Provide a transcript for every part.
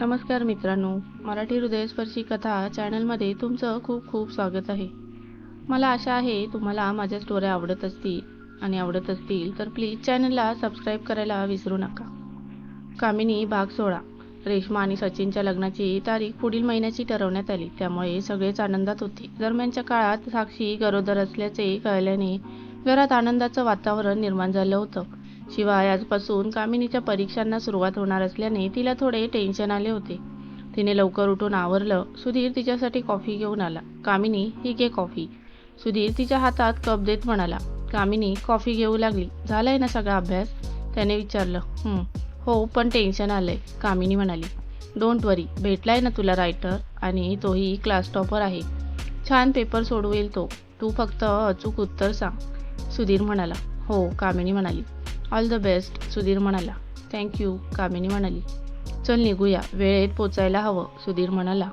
नमस्कार मित्रांनो मराठी हृदयस्पर्शी कथा चॅनलमध्ये तुमचं खूप खूप स्वागत आहे. मला आशा आहे तुम्हाला माझ्या स्टोऱ्या आवडत असतील आणि आवडत असतील तर प्लीज चॅनलला सबस्क्राईब करायला विसरू नका. कामिनी भाग सोळा. रेश्मा आणि सचिनच्या लग्नाची तारीख पुढील महिन्याची ठरवण्यात आली. त्यामुळे सगळेच आनंदात होते. दरम्यानच्या काळात साक्षी गरोदर असल्याचे कळल्याने घरात आनंदाचं वातावरण निर्माण झालं होतं. शिवाय आजपासून कामिनीच्या परीक्षांना सुरुवात होणार असल्याने तिला थोडे टेन्शन आले होते. तिने लवकर उठून आवरलं. सुधीर तिच्यासाठी कॉफी घेऊन आला. कामिनी ही घे कॉफी सुधीर तिच्या हातात कप देत म्हणाला. कामिनी कॉफी घेऊ लागली. झालाय ना सगळा अभ्यास? त्याने विचारलं. हो. पण टेन्शन आलंय कामिनी म्हणाली. डोंट वरी भेटलाय ना तुला रायटर आणि तोही क्लास टॉपर आहे. छान पेपर सोडवेल तो. तू फक्त अचूक उत्तर सांग. सुधीर म्हणाला. हो कामिनी म्हणाली. ऑल द बेस्ट सुधीर म्हणाला. थँक्यू कामिनी म्हणाली. चल निघूया वेळेत पोचायला हवं सुधीर म्हणाला.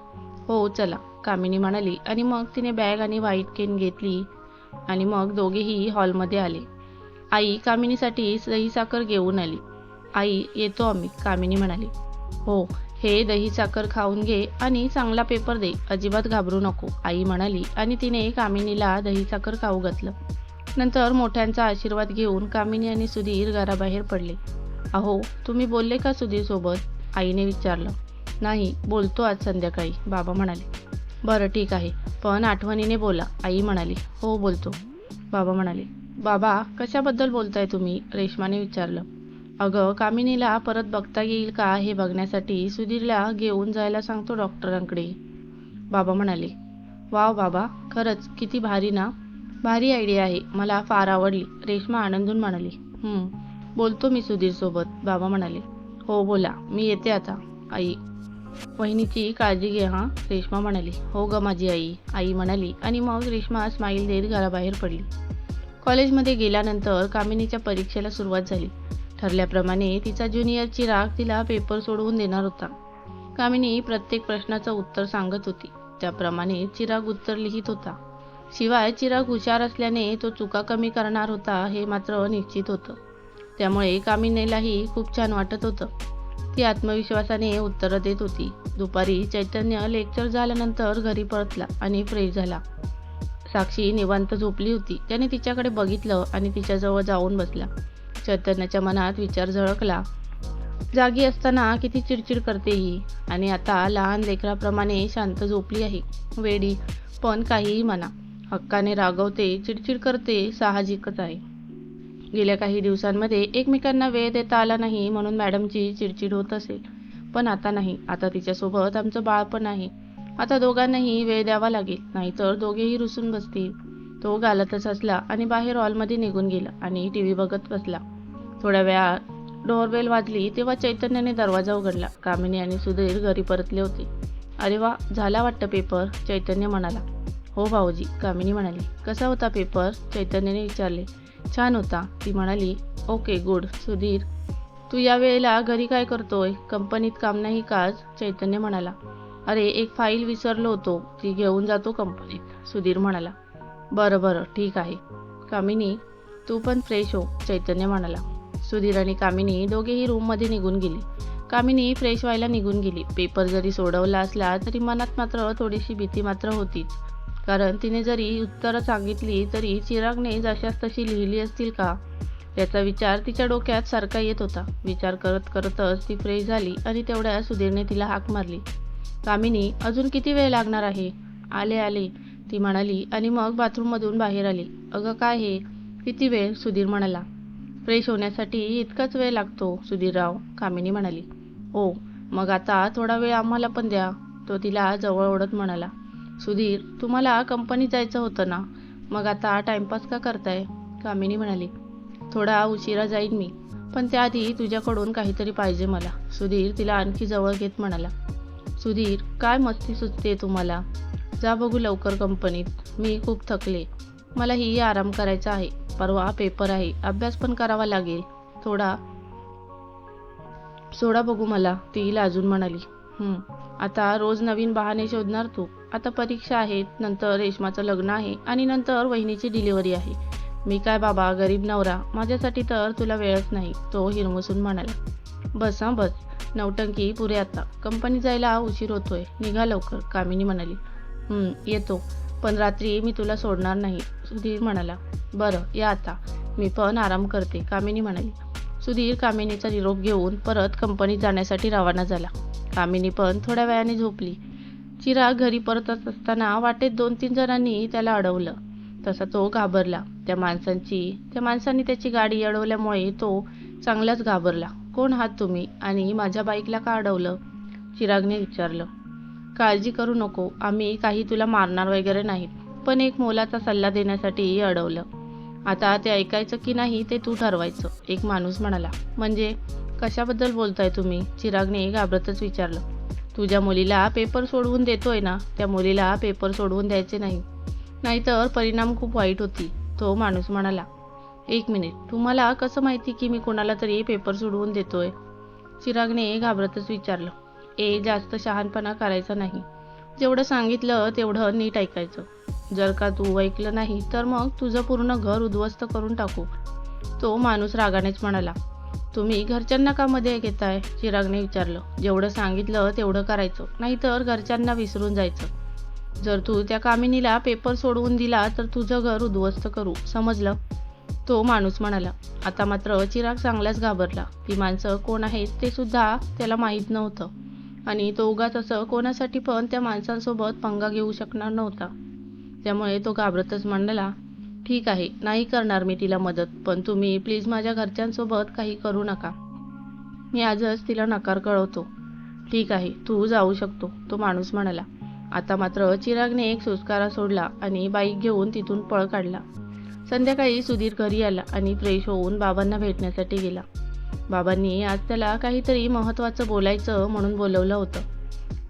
हो चला कामिनी म्हणाली. आणि मग तिने बॅग आणि व्हाईट केन घेतली आणि मग दोघेही हॉलमध्ये आले. आई कामिनीसाठी दही साखर घेऊन आली. आई येतो आम्ही कामिनी म्हणाली. हो हे दही साखर खाऊन घे आणि चांगला पेपर दे अजिबात घाबरू नको आई म्हणाली. आणि तिने कामिनीला दही साखर खाऊ घातलं. नंतर मोठ्यांचा आशीर्वाद घेऊन कामिनी आणि सुधीर घराबाहेर पडले. अहो तुम्ही बोलले का सुधीरसोबत? आईने विचारलं. नाही बोलतो आज संध्याकाळी बाबा म्हणाले. बरं ठीक आहे पण आठवणीने बोला आई म्हणाली. हो बोलतो. बाबा म्हणाले. बाबा कशाबद्दल बोलताय तुम्ही? रेश्माने विचारलं. अगं कामिनीला परत बघता येईल का हे बघण्यासाठी सुधीरला घेऊन जायला सांगतो डॉक्टरांकडे बाबा म्हणाले. वाव बाबा खरंच किती भारी ना? भारी आयडिया आहे. मला फार आवडली. रेश्मा आनंदून म्हणाली बोलतो मी सुधीर सोबत. बाबा म्हणाले हो बोला. मी येते आता आई. वहिनीची काळजी घे हां. रेश्मा म्हणाली हो ग माझी आई. आई म्हणाली आणि मग रेश्मा स्माईल देत घराबाहेर पडली. कॉलेजमध्ये गेल्यानंतर कामिनीच्या परीक्षेला सुरुवात झाली. ठरल्याप्रमाणे तिचा ज्युनियर चिराग तिला पेपर सोडवून देणार होता. कामिनी प्रत्येक प्रश्नाचं उत्तर सांगत होती. त्याप्रमाणे चिराग उत्तर लिहित होता. शिवाय चिराग हुशार असल्याने तो चुका कमी करणार होता हे मात्र निश्चित होतं. त्यामुळे कामिनीलाही खूप छान वाटत होतं. ती आत्मविश्वासाने उत्तरं देत होती. दुपारी चैतन्य लेक्चर झाल्यानंतर घरी परतला आणि फ्रेश झाला. साक्षी निवांत झोपली होती. त्याने तिच्याकडे बघितलं आणि तिच्याजवळ जाऊन बसला. चैतन्याच्या मनात विचार झळकला. जागी असताना किती चिडचिड करते ही. आणि आता लहान लेकराप्रमाणे शांत झोपली आहे. वेडी पण काहीही म्हणा. हक्काने रागवते चिडचिड करते साहजिकच आहे. गेल्या काही दिवसांमध्ये एकमेकांना वेळ देता आला नाही म्हणून मॅडमची चिडचिड होत असेल पण आता नाही. आता तिच्यासोबत आमचं बाळ पण आहे. आता दोघांनाही वेळ द्यावा लागेल. नाहीतर दोघेही रुसून बसतील. तो गालतच असला आणि बाहेर हॉलमध्ये निघून गेला आणि टी व्ही बघत बसला. थोड्या वेळा डोअरबेल वाजली तेव्हा चैतन्याने दरवाजा उघडला. कामिनी आणि सुधीर घरी परतले होते. अरे वा झाला वाटतं पेपर चैतन्य म्हणाला. हो भाऊजी कामिनी म्हणाली. कसा होता पेपर चैतन्याने विचारले. छान होता. ती म्हणाली ओके गुड सुधीर तू या वेळेला घरी काय करतोय? कंपनीत काम नाही काज चैतन्य म्हणाला. अरे एक फाईल विसरलो होतो. ती घेऊन जातो कंपनीत. सुधीर म्हणाला. बरं बरं. ठीक आहे. कामिनी तू पण फ्रेश हो. चैतन्य म्हणाला. सुधीर आणि कामिनी दोघेही रूममध्ये निघून गेले. कामिनी फ्रेश व्हायला निघून गेली. पेपर जरी सोडवला असला तरी मनात मात्र थोडीशी भीती मात्र होतीच. कारण तिने जरी उत्तरं सांगितली तरी चिरागने जशास तशी लिहिली असतील का? याचा विचार तिच्या डोक्यात सारखा येत होता. विचार करत करतच ती फ्रेश झाली आणि तेवढ्या सुधीरने तिला हाक मारली. कामिनी अजून किती वेळ लागणार आहे? आले आले ती म्हणाली आणि मग बाथरूममधून बाहेर आली. अगं काय हे? किती वेळ? सुधीर म्हणाला. फ्रेश होण्यासाठी इतकाच वेळ लागतो सुधीरराव कामिनी म्हणाली. हो मग आता थोडा वेळ आम्हाला पण द्या तो तिला जवळ ओढत म्हणाला. सुधीर तुम्हाला कंपनीत जायचं होतं ना? मग आता टाइमपास का करताय? कामिनी म्हणाली. थोडा उशिरा जाईन मी पण त्याआधी तुझ्याकडून काहीतरी पाहिजे मला. सुधीर तिला आणखी जवळ घेत म्हणाला. सुधीर काय मस्ती सुचते तुम्हाला? जा बघू लवकर कंपनीत मी खूप थकले. मलाही आराम करायचा आहे. परवा पेपर आहे. अभ्यास पण करावा लागेल. थोडा सोडा बघू मला ती लाजून म्हणाली. आता रोज नवीन बहाणे शोधणार तू. आता परीक्षा आहेत नंतर रेशमाचं लग्न आहे आणि नंतर वहिनीची डिलिव्हरी आहे. मी काय बाबा गरीब नवरा माझ्यासाठी तर तुला वेळच नाही तो हिरमसून म्हणाला. बस हां बस. नवटंकी पुरे आता. कंपनी जायला उशीर होतोय. निघा लवकर कामिनी म्हणाली. येतो. पण रात्री मी तुला सोडणार नाही सुधीर म्हणाला. बरं या आता. मी पण आराम करते कामिनी म्हणाली. सुधीर कामिनीचा निरोप घेऊन परत कंपनीत जाण्यासाठी रवाना झाला. कामिनी पण थोड्या वेळाने झोपली. चिराग घरी परतत असताना वाटेत दोन तीन जणांनी त्याला अडवलं. तसा तो घाबरला. त्या माणसांची त्या माणसांनी त्याची गाडी अडवल्यामुळे तो चांगलाच घाबरला. कोण आहात तुम्ही? आणि माझ्या बाईकला का अडवलं? चिरागने विचारलं. काळजी करू नको. आम्ही काही तुला मारणार वगैरे नाहीत. पण एक मोलाचा सल्ला देण्यासाठी अडवलं. आता ते ऐकायचं की नाही ते तू ठरवायचं. एक माणूस म्हणाला. म्हणजे कशाबद्दल बोलताय तुम्ही? चिरागने घाबरतच विचारलं. तुझ्या मुलीला पेपर सोडवून देतोय ना त्या मुलीला पेपर सोडवून द्यायचे नाही. नाहीतर परिणाम खूप वाईट होती तो माणूस म्हणाला. एक मिनिट तुम्हाला कसं माहिती की मी कोणाला तरी पेपर सोडवून देतोय? चिरागने घाबरतच विचारलं. ए जास्त शहाणपणा करायचा नाही. जेवढं सांगितलं तेवढं नीट ऐकायचं. जर का तू ऐकलं नाही तर मग तुझं पूर्ण घर उद्ध्वस्त करून टाकू. तो माणूस रागानेच म्हणाला. तुम्ही घरच्यांना का मध्ये घेताय? चिरागने विचारलं. जेवढं सांगितलं तेवढं करायचं. नाहीतर घरच्यांना विसरून जायचं. जर तू त्या कामिनीला पेपर सोडवून दिला तर तुझं घर उद्ध्वस्त करू. समजलं? तो माणूस म्हणाला. आता मात्र चिराग चांगलाच घाबरला. ती माणसं कोण आहेत ते सुद्धा त्याला माहीत नव्हतं. आणि तो उगाच असं कोणासाठी पण त्या माणसांसोबत पंगा घेऊ शकणार नव्हता. त्यामुळे तो घाबरतच म्हणाला ठीक आहे नाही करणार मी तिला मदत पण तुम्ही प्लीज माझ्या घरच्यांसोबत काही करू नका. मी आजच तिला नकार कळवतो. ठीक आहे तू जाऊ शकतो तो माणूस म्हणाला. आता मात्र चिरागने एक सुस्कारा सोडला आणि बाईक घेऊन तिथून पळ काढला. संध्याकाळी सुधीर घरी आला आणि फ्रेश होऊन बाबांना भेटण्यासाठी गेला. बाबांनी आज त्याला काहीतरी महत्त्वाचं बोलायचं म्हणून बोलवलं होतं.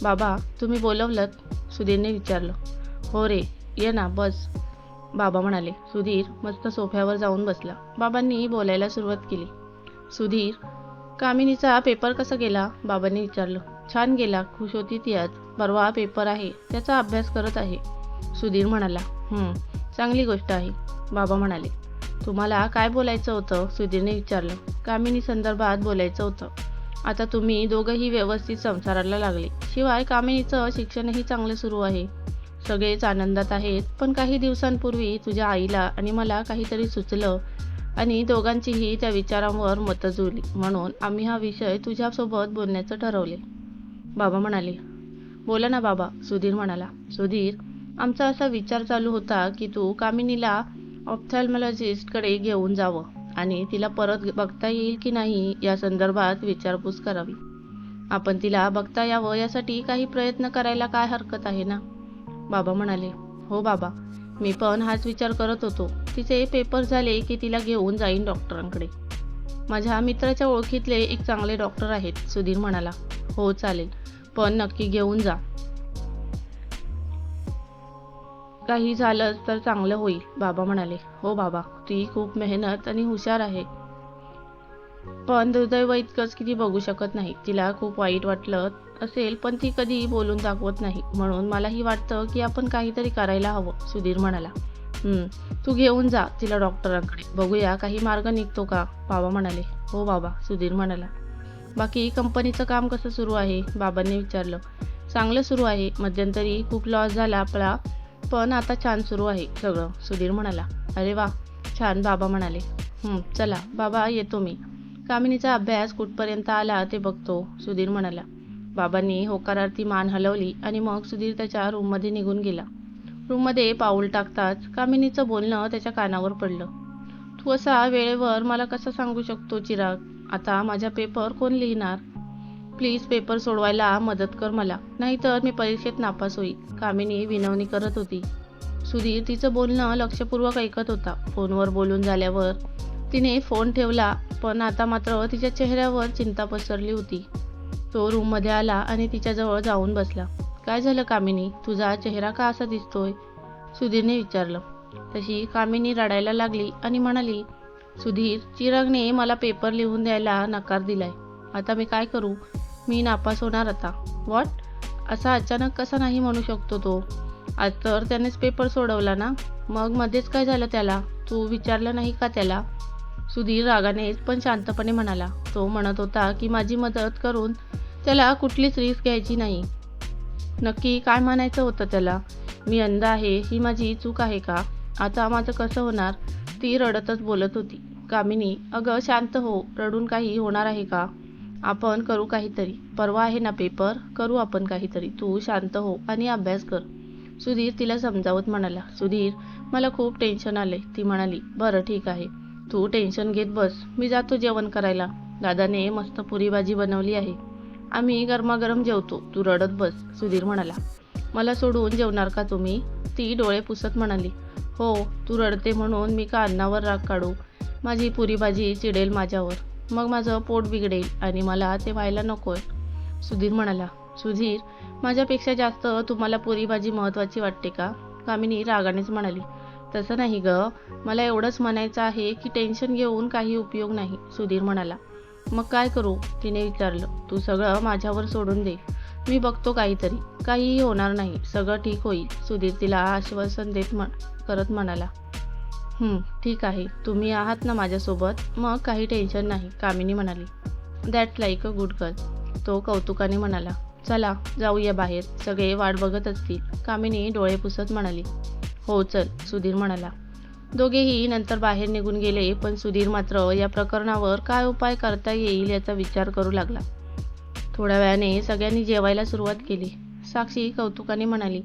बाबा तुम्ही बोलवलं सुधीरने विचारलं. हो रे ये ना बस. बाबा म्हणाले सुधीर मस्त सोफ्यावर जाऊन बसला. बाबांनी बोलायला सुरुवात केली. सुधीर कामिनीचा पेपर कसा गेला? बाबांनी विचारलं. छान गेला खुश होती ती आज. परवा पेपर आहे त्याचा अभ्यास करत आहे. सुधीर म्हणाला. चांगली गोष्ट आहे. बाबा म्हणाले. तुम्हाला काय बोलायचं होतं? सुधीरने विचारलं. कामिनी संदर्भात बोलायचं होतं. आता तुम्ही दोघंही व्यवस्थित संसाराला लागले. शिवाय कामिनीचं शिक्षणही चांगलं सुरू आहे. सगळेच आनंदात आहेत. पण काही दिवसांपूर्वी तुझ्या आईला आणि मला काहीतरी सुचलं आणि दोघांचीही त्या विचारांवर मतं जुळली. म्हणून आम्ही हा विषय तुझ्यासोबत बोलण्याचं ठरवले. बाबा म्हणाले बोला ना बाबा सुधीर म्हणाला. सुधीर आमचा असा विचार चालू होता की तू कामिनीला ऑप्थॅल्मॉलॉजिस्टकडे घेऊन जावं आणि तिला परत बघता येईल की नाही या संदर्भात विचारपूस करावी. आपण तिला बघता यावं यासाठी काही प्रयत्न करायला काय हरकत आहे ना? बाबा म्हणाले हो बाबा मी पण हाच विचार करत होतो. तिचे पेपर झाले की तिला घेऊन जाईन डॉक्टरांकडे माझ्या मित्राच्या ओळखीतले एक चांगले डॉक्टर आहेत सुधीर म्हणाला. हो चालेल पण नक्की घेऊन जा. काही झालं तर चांगलं होईल बाबा म्हणाले. हो बाबा ती खूप मेहनत आणि हुशार आहे. पण दुर्दैव इतकंच की ती बघू शकत नाही. तिला खूप वाईट वाटलं असेल पण ती कधी बोलून दाखवत नाही. म्हणून मलाही वाटतं की आपण काहीतरी करायला हवं सुधीर म्हणाला. तू घेऊन जा तिला डॉक्टरांकडे. बघूया काही मार्ग निघतो का? बाबा म्हणाले. हो बाबा सुधीर म्हणाला. बाकी कंपनीचं काम कसं सुरू आहे? बाबांनी विचारलं. चांगलं सुरू आहे. मध्यंतरी खूप लॉस झाला आपला पण आता छान सुरू आहे सगळं सुधीर म्हणाला. अरे वा छान बाबा म्हणाले. चला बाबा येतो मी. कामिनीचा अभ्यास कुठपर्यंत आला ते बघतो सुधीर म्हणाला. बाबांनी होकारार्थी मान हलवली आणि मग सुधीर त्याच्या रूममध्ये निघून गेला. रूममध्ये पाऊल टाकताच कामिनीचं बोलणं त्याच्या कानावर पडलं. तू असा वेळेवर मला कसं सांगू शकतो चिराग? आता माझा पेपर कोण लिहिणार? प्लीज पेपर सोडवायला मदत कर मला. नाहीतर मी परीक्षेत नापास होईल. कामिनी विनवणी करत होती. सुधीर तिचं बोलणं लक्षपूर्वक ऐकत होता. फोनवर बोलून झाल्यावर तिने फोन ठेवला पण आता मात्र तिच्या चेहऱ्यावर चिंता पसरली होती. तो रूममध्ये आला आणि तिच्याजवळ जाऊन बसला. काय झालं कामिनी? तुझा चेहरा का असा दिसतोय? सुधीरने विचारलं. तशी कामिनी रडायला लागली आणि म्हणाली सुधीर चिरागने मला पेपर लिहून द्यायला नकार दिलाय. आता मी काय करू? मी नापास होणार आता. व्हॉट असा अचानक कसा नाही म्हणू शकतो तो? आज तर त्यानेच पेपर सोडवला ना? मग मध्येच काय झालं त्याला? तू विचारलं नाही का त्याला? सुधीर रागानेच पण शांतपणे म्हणाला. तो म्हणत होता की माझी मदत करून त्याला कुठलीच रिस्क घ्यायची नाही. नक्की काय म्हणायचं होतं त्याला? मी अंध आहे ही माझी चूक आहे का? आता माझं कसं होणार? ती रडतच बोलत होती. कामिनी अगं शांत हो रडून काही होणार आहे का? आपण करू काहीतरी. परवा आहे ना पेपर करू आपण काहीतरी. तू शांत हो आणि अभ्यास कर. सुधीर तिला समजावत म्हणाला. सुधीर मला खूप टेन्शन आले ती म्हणाली बरं ठीक आहे. तू टेन्शन घेत बस. मी जातो जेवण करायला. दादाने मस्त पुरी भाजी बनवली आहे. आम्ही गरमागरम जेवतो. तू रडत बस सुधीर म्हणाला. मला सोडून जेवणार का तुम्ही? ती डोळे पुसत म्हणाली. हो तू रडते म्हणून मी का अन्नावर राग काढू. माझी पुरी भाजी चिडेल माझ्यावर. मग माझं पोट बिघडेल आणि मला ते व्हायला नकोय. सुधीर म्हणाला. सुधीर माझ्यापेक्षा जास्त तुम्हाला पुरी भाजी महत्त्वाची वाटते का? कामिनी रागानेच म्हणाली. तसं नाही ग. मला एवढंच म्हणायचं आहे की टेन्शन घेऊन काही उपयोग नाही सुधीर म्हणाला. मग काय करू? तिने विचारलं तू सगळं माझ्यावर सोडून दे. मी बघतो काहीतरी. काहीही होणार नाही. सगळं ठीक होईल. सुधीर तिला आश्वासन देत म्हण करत म्हणाला ठीक आहे. तुम्ही आहात ना माझ्यासोबत. मग काही टेन्शन नाही कामिनी म्हणाली. That like a good girl तो कौतुकाने म्हणाला चला जाऊया बाहेर. सगळे वाट बघत असतील. कामिनी डोळे पुसत म्हणाली हो चल सुधीर म्हणाला. दोघेही नंतर बाहेर निघून गेले पण सुधीर मात्र या प्रकरणावर काय उपाय करता येईल याचा विचार करू लागला. थोड्या वेळाने सगळ्यांनी जेवायला सुरुवात केली. साक्षी कौतुकाने म्हणाली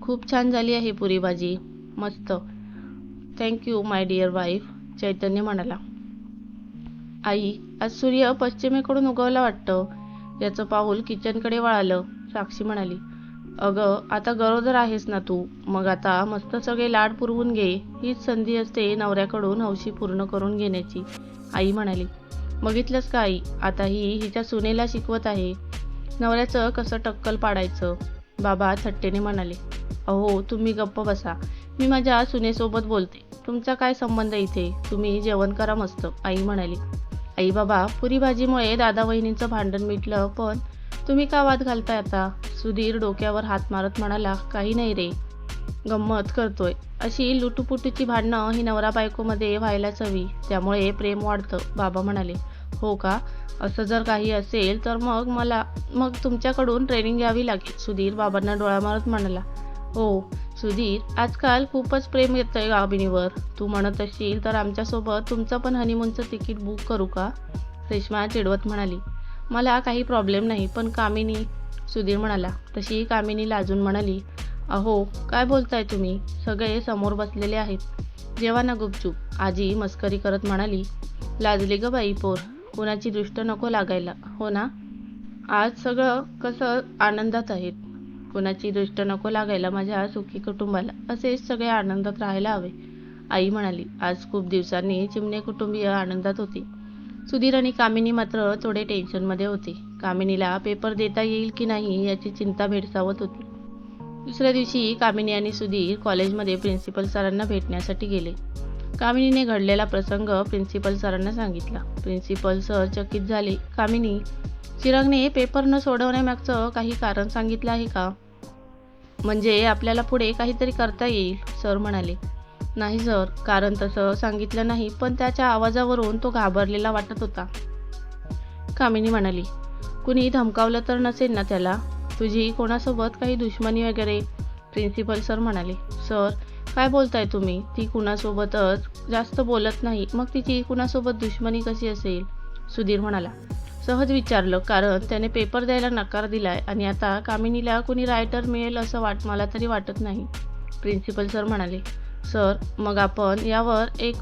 खूप छान झाली आहे पुरी भाजी. मस्त. Thank you my dear wife Chaitanya म्हणाला. आई आज सूर्य पश्चिमेकडून उगवला वाटतं. याचं पाऊल किचनकडे वळालं साक्षी म्हणाली. अगं आता गरोदर आहेस ना तू. मग आता मस्त सगळे लाड पुरवून घे. हीच संधी असते नवऱ्याकडून हौशी पूर्ण करून घेण्याची. आई म्हणाली बघितलंस का आई? आता ही हिच्या सुनेला शिकवत आहे. नवऱ्याचं कसं टक्कल पाडायचं? बाबा थट्टेने म्हणाले अहो तुम्ही गप्प बसा. मी माझ्या सुनेसोबत बोलते. तुमचा काय संबंध इथे? तुम्ही जेवण करा मस्त. आई म्हणाली आई बाबा पुरी भाजीमुळे दादा वहिनींचं भांडण मिटलं पण तुम्ही का वाद घालताय आता? सुधीर डोक्यावर हात मारत म्हणाला काही नाही रे. गंमत करतोय. अशी लुटुपुटूची भांडणं ही नवरा बायकोमध्ये व्हायलाच हवी त्यामुळे प्रेम वाढतं बाबा म्हणाले. हो का? असं जर काही असेल तर मग मला मग तुमच्याकडून ट्रेनिंग घ्यावी लागेल सुधीर बाबांना डोळा मारत म्हणाला. हो सुधीर आजकाल खूपच प्रेम येतंय गाबिनीवर तू म्हणत असशील तर आमच्यासोबत तुमचं पण हनीमूनचं तिकीट बुक करू का? रेश्मा चिडवत म्हणाली. मला काही प्रॉब्लेम नाही पण कामिनी सुधीर म्हणाला तशी कामिनी लाजून म्हणाली अहो काय बोलताय तुम्ही? सगळे समोर बसलेले आहेत. जेव्हा ना गुपचूप आजी मस्करी करत म्हणाली लाजली ग बाई पोर कुणाची दृष्ट नको लागायला हो ना? आज सगळं कसं आनंदात आहेत? कुणाची दृष्ट नको लागायला माझ्या सुखी कुटुंबाला असेच सगळे आनंदात राहायला हवे. आई म्हणाली आज खूप दिवसांनी चिमणे कुटुंबीय आनंदात होती. सुधीर आणि कामिनी मात्र थोडे टेन्शनमध्ये होते. कामिनीला पेपर देता येईल की नाही याची चिंता भेडसावत होती. दुसऱ्या दिवशी कामिनी आणि सुधीर कॉलेजमध्ये प्रिन्सिपल सरांना भेटण्यासाठी गेले. कामिनीने घडलेला प्रसंग प्रिन्सिपल सरांना सांगितला. प्रिन्सिपल सर चकित झाले. कामिनी चिरागने पेपर न सोडवण्यामागचं काही कारण सांगितलं आहे का? म्हणजे आपल्याला पुढे काहीतरी करता येईल सर म्हणाले. नाही सर कारण तसं सांगितलं नाही पण त्याच्या आवाजावरून तो घाबरलेला वाटत होता. कामिनी म्हणाली कुणी धमकावलं तर नसेल ना त्याला? तुझी कोणासोबत काही दुश्मनी वगैरे? प्रिन्सिपल सर म्हणाले सर काय बोलताय तुम्ही? ती कुणासोबतच जास्त बोलत नाही. मग तिची कुणासोबत दुश्मनी कशी असेल? सुधीर म्हणाला सहज विचारलं कारण त्याने पेपर द्यायला नकार दिलाय आणि आता कामिनीला कुणी रायटर मिळेल असं वाट मला तरी वाटत नाही. प्रिन्सिपल सर म्हणाले सर मग आपण यावर एक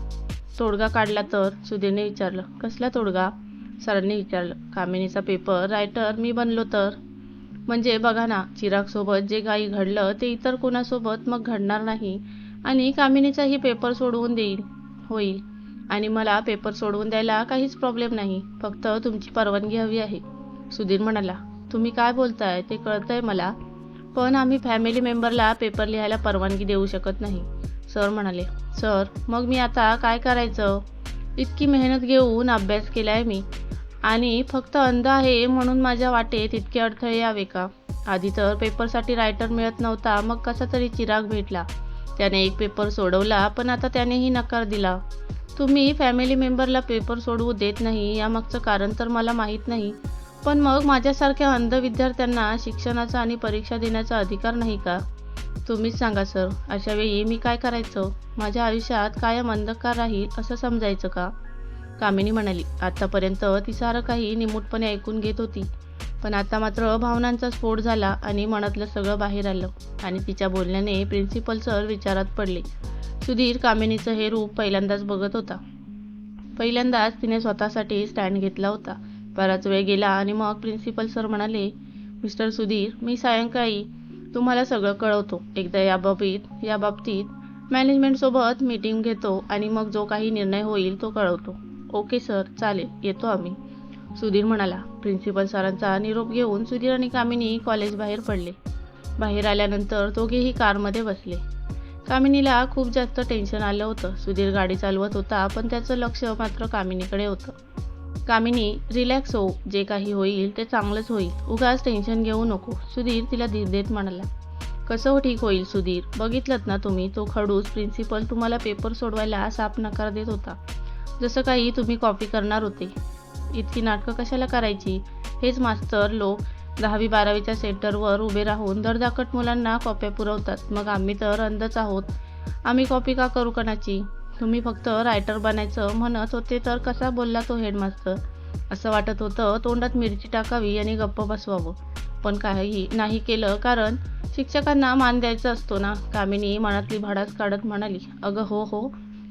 तोडगा काढला तर? सुधीरने विचारलं. कसला तोडगा? सरांनी विचारलं. कामिनीचा पेपर रायटर मी बनलो तर? म्हणजे बघा ना चिरागसोबत जे काही घडलं ते इतर कोणासोबत मग घडणार नाही आणि कामिनीचाही पेपर सोडवून देईल होईल. आणि मला पेपर सोडवून द्यायला काहीच प्रॉब्लेम नाही. फक्त तुमची परवानगी हवी आहे. सुधीर म्हणाला तुम्ही काय बोलताय? ते कळतंय मला. पण आम्ही फॅमिली मेंबरला पेपर लिहायला परवानगी देऊ शकत नाही. सर म्हणाले सर मग मी आता काय करायचं? इतकी मेहनत घेऊन अभ्यास केलाय मी. आणि फक्त अंध आहे म्हणून माझ्या वाटेत इतके अडथळे यावे का? आधी तर पेपरसाठी रायटर मिळत नव्हता मग कसा तरी चिराग भेटला. त्याने एक पेपर सोडवला पण आता त्यानेही नकार दिला. तुम्ही फॅमिली मेंबरला पेपर सोडवू देत नाही यामागचं कारण तर मला माहीत नाही. पण मग माझ्यासारख्या अंध विद्यार्थ्यांना शिक्षणाचा आणि परीक्षा देण्याचा अधिकार नाही का? तुम्हीच सांगा सर. अशा वेळी मी काय करायचं? माझ्या आयुष्यात कायम अंधकार राहील असं समजायचं का? कामिनी म्हणाली आतापर्यंत ती सारं काही निमूटपणे ऐकून घेत होती. पण आता मात्र भावनांचा स्फोट झाला आणि मनातलं सगळं बाहेर आलं आणि तिच्या बोलण्याने प्रिन्सिपल सर विचारात पडले. सुधीर कामिनीचं हे रूप पहिल्यांदाच बघत होता. पहिल्यांदाच तिने स्वतःसाठी स्टँड घेतला होता. बराच वेळ गेला आणि मग प्रिन्सिपल सर म्हणाले मिस्टर सुधीर मी सायंकाळी तुम्हाला सगळं कळवतो. एकदा या बाबतीत या बाबतीत मॅनेजमेंटसोबत मीटिंग घेतो आणि मग जो काही निर्णय होईल तो कळवतो. ओके सर चालेल. येतो आम्ही. सुधीर म्हणाला. प्रिन्सिपल सरांचा निरोप घेऊन सुधीर आणि कामिनी कॉलेज बाहेर पडले. बाहेर आल्यानंतर दोघेही कारमध्ये बसले. कामिनीला खूप जास्त टेन्शन आलं होतं. सुधीर गाडी चालवत होता पण त्याचं लक्ष मात्र कामिनीकडे होतं. कामिनी रिलॅक्स हो जे काही होईल ते चांगलंच होईल. उगाच टेन्शन घेऊ नको. सुधीर तिला धीर देत म्हणाला. कसं हो ठीक होईल सुधीर? बघितलंत ना तुम्ही तो खडूस प्रिन्सिपल तुम्हाला पेपर सोडवायला साप नकार देत होता. जसं काही तुम्ही कॉपी करणार होते. इतकी नाटकं कशाला करायची? हेच मास्तर लोक दहावी बारावीच्या सेंटरवर उभे राहून दरदाकट मुलांना कॉप्या पुरवतात. मग आम्ही तर अंधच आहोत. आम्ही कॉपी का करू कणाची? तुम्ही फक्त रायटर बनायचं म्हणत होते तर कसा बोलला तो हेडमास्तर असं वाटत होतं तोंडात मिरची टाकावी आणि गप्प बसवावं. पण काही नाही केलं कारण शिक्षकांना मान द्यायचा असतो ना. कामिनी मनातली भाडाच काढत म्हणाली अगं हो हो.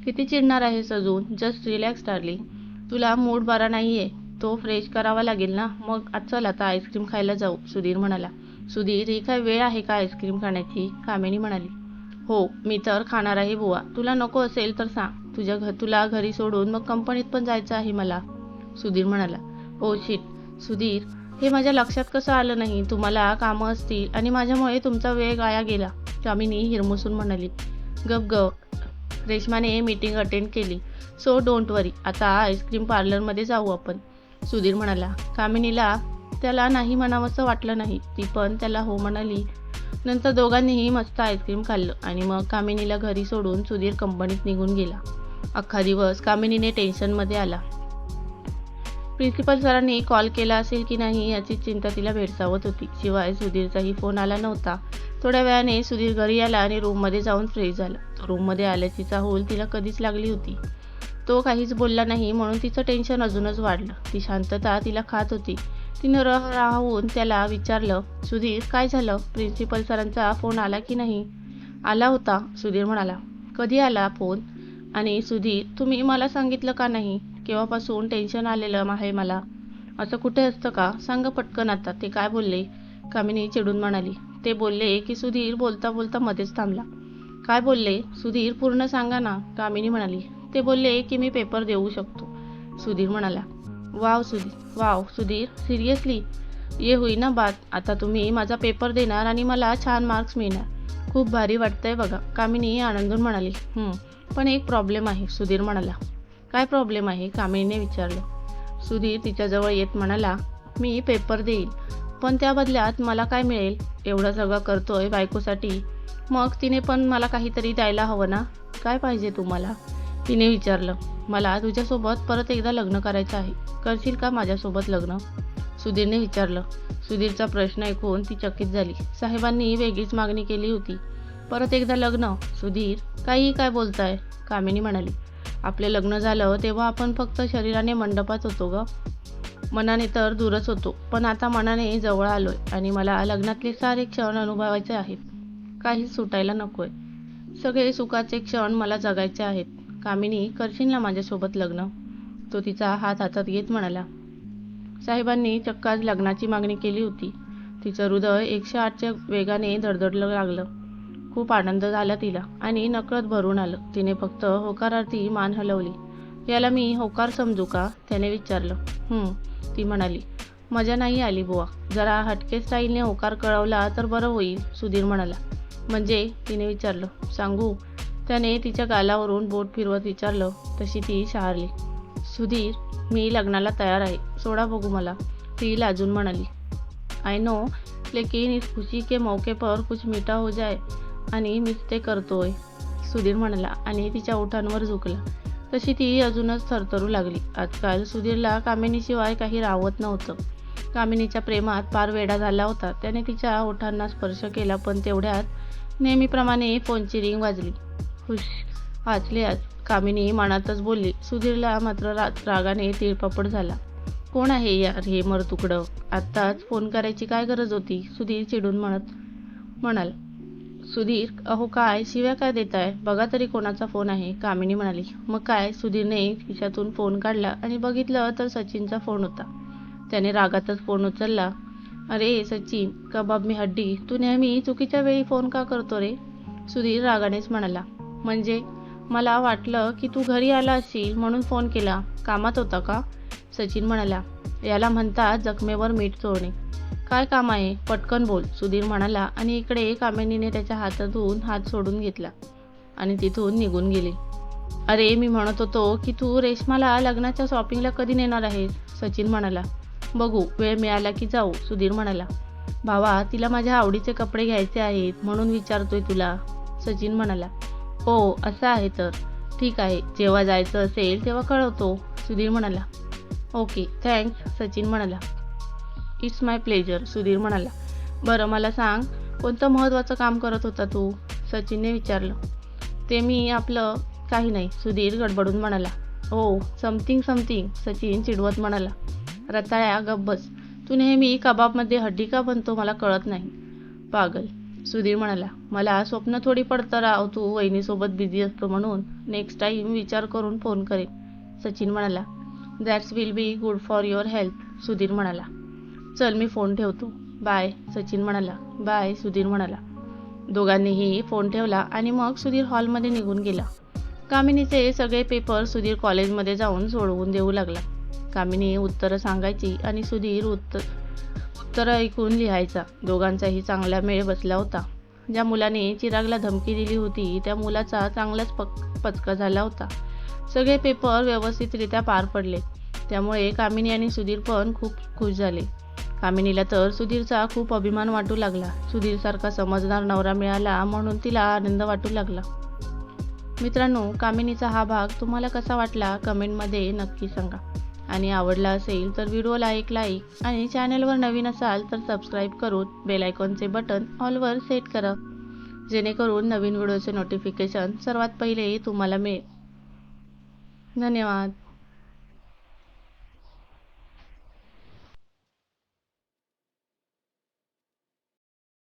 किती चिडणार आहेस अजून? जस्ट रिलॅक्स डार्लिंग तुला मूड बरा नाही आहे तो फ्रेश करावा लागेल ना. मग आज चल आता आईस्क्रीम खायला जाऊ सुधीर म्हणाला. सुधीर ही काय वेळ आहे का आईस्क्रीम खाण्याची? कामिनी म्हणाली. हो मी तर खाणार आहे बुवा. तुला नको असेल तर सांग. तुझ्या घ तुला घरी सोडून मग कंपनीत पण जायचं आहे मला. सुधीर म्हणाला. ओ शिट सुधीर हे माझ्या लक्षात कसं आलं नाही? तुम्हाला कामं असतील आणि माझ्यामुळे तुमचा वेळ गाया गेला कामिनी हिरमुसून म्हणाली. गप ग. रेश्माने मीटिंग अटेंड केली. So don't worry. आता आईस्क्रीम पार्लरमध्ये जाऊ आपण. सुधीर म्हणाला. कामिनीला त्याला नाही म्हणावंसं वाटलं नाही. ती पण त्याला हो म्हणाली. नंतर दोघांनीही मस्त आईस्क्रीम खाल्लं आणि मग कामिनीला घरी सोडून सुधीर कंपनीत निघून गेला. अख्खा दिवस कामिनीने टेन्शनमध्ये आला. प्रिन्सिपल सरांनी कॉल केला असेल की नाही याची चिंता तिला भेडसावत होती. शिवाय सुधीरचाही फोन आला नव्हता. थोड्या वेळाने सुधीर घरी आला आणि रूममध्ये जाऊन फ्रेश झाला. रूममध्ये आल्याची चाहूल तिला कधीच लागली होती. तो काहीच बोलला नाही म्हणून तिचं टेन्शन अजूनच वाढलं. ती शांतता तिला खात होती. तिनं रह राहून त्याला विचारलं सुधीर काय झालं? प्रिन्सिपल सरांचा फोन आला की नाही? आला होता सुधीर म्हणाला. कधी आला फोन? आणि सुधीर तुम्ही मला सांगितलं का नाही? केव्हापासून टेन्शन आलेलं आहे मला? असं कुठे असतं का? सांग पटकन आता. ते काय बोलले? कामिनी चिडून म्हणाली. ते बोलले की सुधीर बोलता बोलता मध्येच थांबला. काय बोलले? सुधीर पूर्ण सांगा ना. कामिनी म्हणाली. ते बोलले की मी पेपर देऊ शकतो. सुधीर म्हणाला. Wow Sudhir wow Sudhir seriously ये होई ना बात. आता तुम्ही माझा पेपर देणार आणि मला छान मार्क्स मिळणार. खूप भारी वाटतंय बघा. कामिनी आनंदून म्हणाली पण एक प्रॉब्लेम आहे सुधीर म्हणाला. काय प्रॉब्लेम आहे? कामिनीने विचारलं. सुधीर तिच्याजवळ येत म्हणाला मी पेपर देईल पण त्या बदल्यात मला काय मिळेल? एवढं सगळं करतोय बायकोसाठी. मग तिने पण मला काहीतरी द्यायला हवं ना? काय पाहिजे तुम्हाला? तिने विचारलं मला तुझ्यासोबत परत एकदा लग्न करायचं आहे. करशील का माझ्यासोबत लग्न? सुधीरने विचारलं. सुधीरचा प्रश्न ऐकून ती चकित झाली. साहेबांनी वेगळीच मागणी केली होती. परत एकदा लग्न? सुधीर काही काय बोलताय? कामिनी म्हणाली. आपलं लग्न झालं तेव्हा आपण फक्त शरीराने मंडपात होतो ग. मनाने तर दूरच होतो. पण आता मनाने जवळ आलोय आणि मला लग्नातले सारे क्षण अनुभवायचे आहेत. काहीच सुटायला नकोय. सगळे सुखाचे क्षण मला जगायचे आहेत. कामिनी करशील ना माझ्यासोबत लग्न? तो तिचा हात हातात घेत म्हणाला. साहेबांनी चक्क आज लग्नाची मागणी केली होती. तिचं हृदय एकशे आठच्या वेगाने धडधडलं लागलं. खूप आनंद झाला तिला आणि नकळत भरून आलं. तिने फक्त होकारार्थी मान हलवली. याला मी होकार समजू का? त्याने विचारलं. ती म्हणाली. मजा नाही आली बुवा. जरा हटके स्टाईलने होकार कळवला तर बरं होईल सुधीर म्हणाला. म्हणजे? तिने विचारलं. सांगू त्याने तिच्या गालावरून बोट फिरवत विचारलं तशी ती शहारली. सुधीर मी लग्नाला तयार आहे सोडा बघू मला ती लाजून म्हणाली. आय नो लेकिन इस खुशी के मौके पर कुछ मीठा हो जाए आणि मीच ते करतोय सुधीर म्हणाला आणि तिच्या ओठांवर झुकला. तशी ती अजूनच थरथरू लागली. आजकाल सुधीरला कामिनीशिवाय काही रावत नव्हतं. कामिनीच्या प्रेमात पार वेडा झाला होता. त्याने तिच्या ओठांना स्पर्श केला पण तेवढ्यात नेहमीप्रमाणे फोनची रिंग वाजली. खुश. वाचले आज कामिनी मनातच बोलली सुधीरला मात्र रात रागाने तिळपापड झाला. कोण आहे यार हे मर तुकडं? आत्ताच फोन करायची काय गरज होती? सुधीर चिडून म्हणत म्हणाल. सुधीर अहो काय? शिव्या काय देताय? बघा तरी कोणाचा फोन आहे. कामिनी म्हणाली. मग काय? सुधीरने खिशातून फोन काढला आणि बघितलं तर सचिनचा फोन होता. त्याने रागातच फोन उचलला. अरे सचिन कबाब मी हड्डी तू नेहमी चुकीच्या वेळी फोन का करतो रे? सुधीर रागानेच म्हणाला. म्हणजे? मला वाटलं की तू घरी आला असशील म्हणून फोन केला. कामात होता का? सचिन म्हणाला. याला म्हणतात जखमेवर मीठ चोळणे. काय काम आहे? पटकन बोल सुधीर म्हणाला आणि इकडे कामिनीने त्याच्या हातातून हात सोडून घेतला आणि तिथून निघून गेली. अरे मी म्हणत होतो की तू रेशमाला लग्नाच्या शॉपिंगला कधी नेणार आहेस? सचिन म्हणाला. बघू वेळ मिळाला की जाऊ सुधीर म्हणाला. भावा तिला माझ्या आवडीचे कपडे घ्यायचे आहेत म्हणून विचारतोय तुला. सचिन म्हणाला. हो असं आहे तर. ठीक आहे जेव्हा जायचं असेल तेव्हा कळवतो सुधीर म्हणाला. ओके थँक्स सचिन म्हणाला. इट्स माय प्लेजर सुधीर म्हणाला. बरं मला सांग कोणतं महत्त्वाचं काम करत होता तू? सचिनने विचारलं. ते मी आपलं काही नाही सुधीर गडबडून म्हणाला. हो समथिंग समथिंग सचिन चिडवत म्हणाला. रताळ्या गब्बस तू नेहमी कबाबमध्ये हड्डी का बनतो मला कळत नाही. पागल. सुधीर म्हणाला मला स्वप्न थोडी पडतं राव तू वहिनीसोबत बिझी असतो म्हणून. नेक्स्ट टाईम विचार करून फोन करेन. सचिन म्हणाला that's will be good for your health Sudhir म्हणाला चल मी फोन ठेवतो. बाय सचिन म्हणाला बाय सुधीर म्हणाला. दोघांनीही फोन ठेवला आणि मग सुधीर हॉलमध्ये निघून गेला. कामिनीचे सगळे पेपर सुधीर कॉलेजमध्ये जाऊन सोडवून देऊ लागला. कामिनी उत्तरं सांगायची आणि सुधीर उत्तर उत्तरं ऐकून लिहायचा. दोघांचाही चांगला मेळ बसला होता. ज्या मुलाने चिरागला धमकी दिली होती त्या मुलाचा चांगलाच पक पचका झाला होता. सगळे पेपर व्यवस्थितरित्या पार पडले. त्यामुळे कामिनी आणि सुधीर पण खूप खुश झाले. कामिनीला तर सुधीरचा खूप अभिमान वाटू लागला. सुधीरसारखा समजदार नवरा मिळाला म्हणून तिला आनंद वाटू लागला. मित्रांनो कामिनीचा हा भाग तुम्हाला कसा वाटला? कमेंटमध्ये नक्की सांगा. आणि आवडला असेल तर व्हिडिओला एक लाईक आणि चॅनलवर नवीन असाल तर सबस्क्राईब करून बेलायकॉनचे बटन ऑलवर सेट करा. जेणेकरून नवीन व्हिडिओचे नोटिफिकेशन सर्वात पहिले तुम्हाला मिळेल. धन्यवाद.